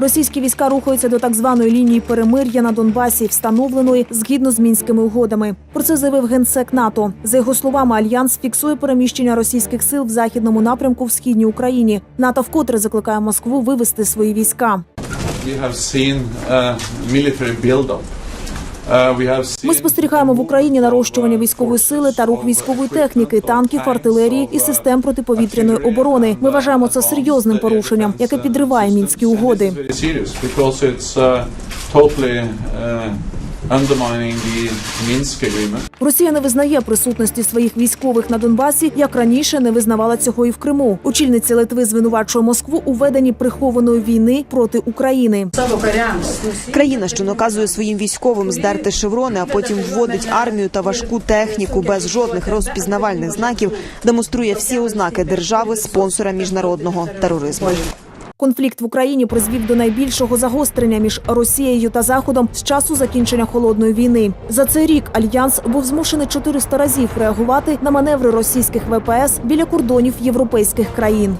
Російські війська рухаються до так званої лінії перемир'я на Донбасі, встановленої згідно з мінськими угодами. Про це заявив генсек НАТО. За його словами, альянс фіксує переміщення російських сил в західному напрямку в східній Україні. НАТО вкотре закликає Москву вивести свої війська. We have seen uh, build-up. Uh, we have seen Ми спостерігаємо в Україні нарощування військової сили та рух військової техніки, танків, артилерії і систем протиповітряної оборони. Ми вважаємо це серйозним порушенням, яке підриває мінські угоди. Undermining the Minsk agreement. Росія не визнає присутності своїх військових на Донбасі, як раніше не визнавала цього і в Криму. Очільниця Литви звинувачує Москву у веденні прихованої війни проти України. Країна, що наказує своїм військовим здерти шеврони, а потім вводить армію та важку техніку без жодних розпізнавальних знаків, демонструє всі ознаки держави спонсора міжнародного тероризму. Конфлікт в Україні призвів до найбільшого загострення між Росією та Заходом з часу закінчення холодної війни. За цей рік альянс був змушений 400 разів реагувати на маневри російських ВПС біля кордонів європейських країн.